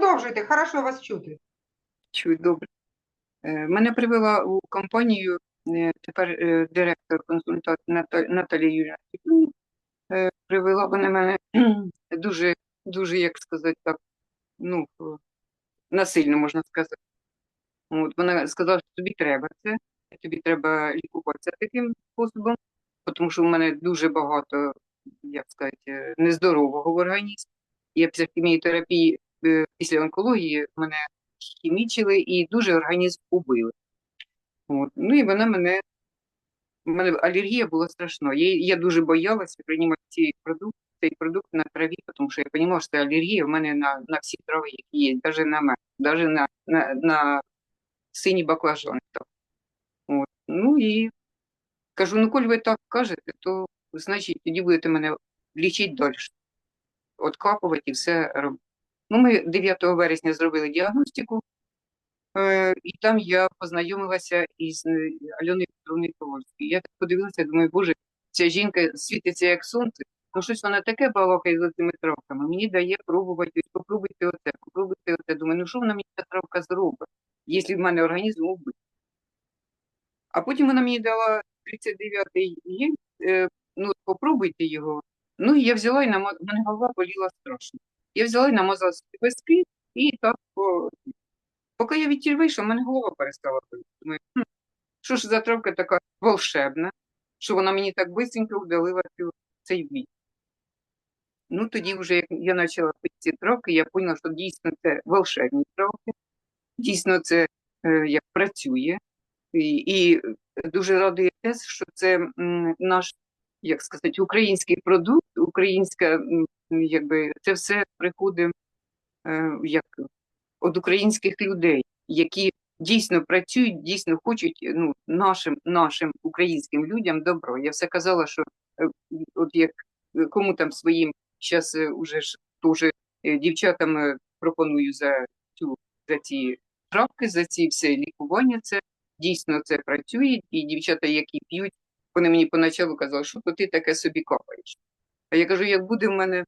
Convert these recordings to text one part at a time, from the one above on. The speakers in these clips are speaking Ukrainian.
Продовжуйте, хорошо вас чути. Чую, добре. Е, Мене привела у компанію е, тепер е, директор-консультант Ната- Наталія. Е, Привела вона мене дуже, дуже, як сказати так, ну, насильно можна сказати. От, вона сказала, що тобі треба це, тобі треба лікуватися таким способом, тому що в мене дуже багато, як сказати, нездорового в організмі. Я після хіміотерапії, після онкології мене хімічили і дуже організм убили. От. Ну і вона мене, в мене алергія була страшна. Я, я дуже боялася приймати ці продукти, цей продукт на траві, тому що я розуміла, що алергія в мене на, на всі трави, які є, навіть на мене, навіть на, на, на сині баклажани. Ну і кажу, ну коли ви так кажете, то значить тоді будете мене лічити далі. Откапувати і все робити. Ну, ми 9 вересня зробили діагностику, е, і там я познайомилася із е, Альоною Петровною Ковальською. Я так подивилася, думаю, боже, ця жінка світиться як сонце, ну щось вона таке балакає з цими травками. Мені дає пробувати, попробуйте оце, попробуйте оце. Думаю, ну що вона мені ця травка зробить, якщо в мене організм убить. А потім вона мені дала 39-й гель, е, ну попробуйте його. Ну і я взяла і намазала, мене голова боліла страшно. Я взяла і намазала собі виски, і так, о, поки я відтіль вийшла, в мене голова перестала боліти. Думаю, «Хм, що ж за травка така волшебна, що вона мені так бисенько вдалила цей бій. Ну, тоді вже як я почала пити ці травки, я поняла, що дійсно це волшебні травки, дійсно це е, як працює. І, і дуже радує те, що це м, наш, як сказати, український продукт, українська, якби це все приходить е, як від українських людей, які дійсно працюють, дійсно хочуть ну, нашим, нашим українським людям добро. Я все казала, що е, от як е, кому там своїм зараз уже ж е, дівчатам пропоную за цю за ці травки, за ці все лікування. Це дійсно це працює, і дівчата, які п'ють, вони мені поначалу казали, що то ти таке собі капаєш. А я кажу, як буде в мене,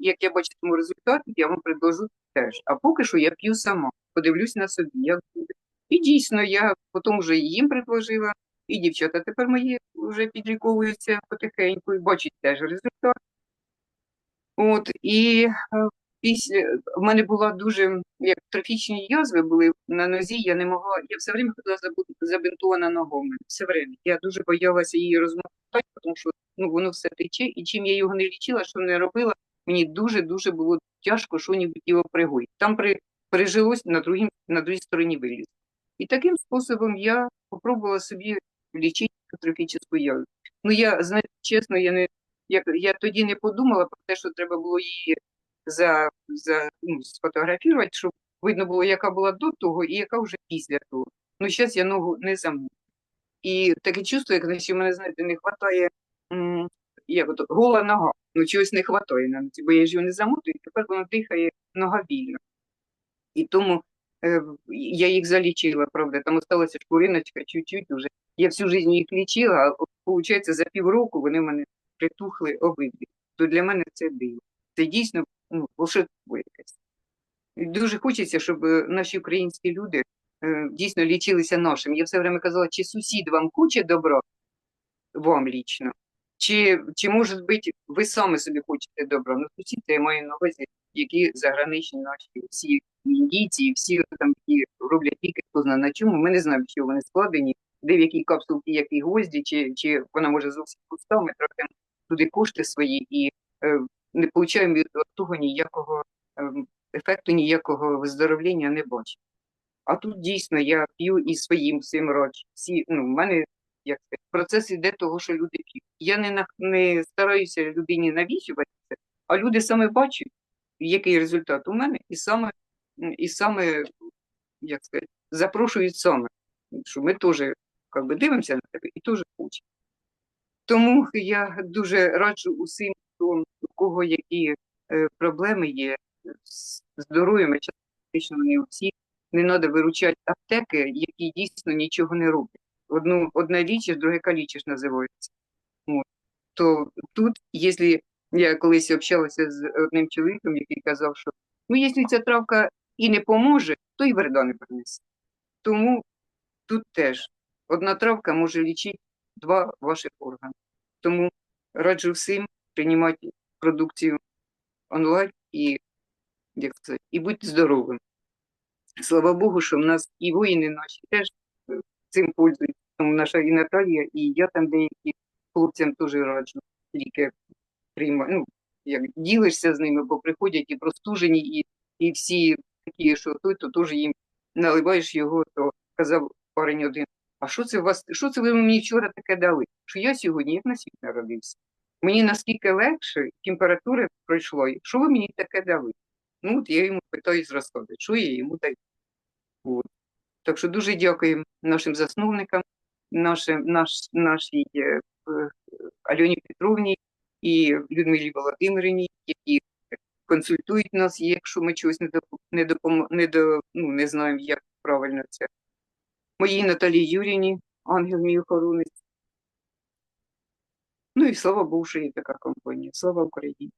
як я бачитиму результат, я вам предложу теж. А поки що я п'ю сама, подивлюсь на собі, як буде. І дійсно, я потім вже їм предложила, і дівчата тепер мої вже підліковуються потихеньку і бачать теж результат. От, і е, після в мене була дуже як трофічні язви були на нозі, я не могла, я все время ходила забинтована ногами. Все время. Я дуже боялася її розмотати, тому що ну, воно все тече, і чим я його не лічила, що не робила, мені дуже-дуже було тяжко що-небудь його пригоїти. Там при, прижилось на, другім, на другій стороні виліз. І таким способом я спробувала собі лічити трофічну язву. Ну, я, знаєте, чесно, я не як я тоді не подумала про те, що треба було її за, за ну, сфотографувати, щоб видно було, яка була до того і яка вже після того. Ну, зараз я ногу не заму. І таке чувство, як наче мене, знаєте, не вистачає, як от, гола нога. Ну, чогось не вистачає на ноці, бо я ж його не замотую, і тепер вона дихає нога вільно. І тому е, я їх залічила, правда, там осталася шкуриночка чуть-чуть уже. Я всю життя їх лічила, а виходить, за півроку вони в мене притухли обидві. То для мене це диво. Це дійсно ну, волшебство якесь. Дуже хочеться, щоб е, наші українські люди е, дійсно лічилися нашим. Я все время казала, чи сусід вам хоче добро, вам лічно, чи, чи може бути, ви самі собі хочете добро. Ну, сусід, я маю на увазі, які заграничні наші всі індійці, всі там, які роблять ліки, хто знає на чому. Ми не знаємо, що вони складені, де в якій капсулці, які гвозді, чи, чи вона може зовсім пуста, ми трохи туди кошти свої і е, не получаємо від того ніякого ефекту, ніякого виздоровлення не бачимо. А тут дійсно я п'ю і своїм всім роч. Всі, ну, в мене як процес іде того, що люди п'ють. Я не, не стараюся людині навіщувати це, а люди саме бачать, який результат у мене, і саме, і саме як сказати, запрошують саме, що ми теж дивимося на тебе і теж хочемо. Тому я дуже раджу усім, кого які е, проблеми є з здоров'ям, частично вони у всіх, не треба виручати аптеки, які дійсно нічого не роблять. Одну одне лічиш, друге калічиш називається. То тут, якщо я колись общалася з одним чоловіком, який казав, що Ну, якщо ця травка і не поможе, то і вреда не принесе. Тому тут теж одна травка може лічити два ваших органи. Тому раджу всім приймати продукцію онлайн і, як це, і будьте здоровими. Слава Богу, що в нас і воїни наші теж е, цим пользуються. Тому наша і Наталія, і я там деякі хлопцям теж раджу ліки приймати. Ну, як ділишся з ними, бо приходять і простужені, і, і всі такі, що той, то теж їм наливаєш його, то казав парень один. А що це у вас? Що це ви мені вчора таке дали? Що я сьогодні як на світ народився? Мені наскільки легше, температури пройшло, і що ви мені таке дали? Ну, от я йому питаюсь розказати, що я йому даю. От. Так що дуже дякуємо нашим засновникам, нашим, наш, нашій е, е, Альоні Петровні і Людмилі Володимирівні, які консультують нас, якщо ми чогось не, не, допом... не, до... ну, не знаємо, як правильно це. Моїй Наталії Юрівні, ангел мій охоронець. Ну і слава Богу, що є така компанія. Слава Україні!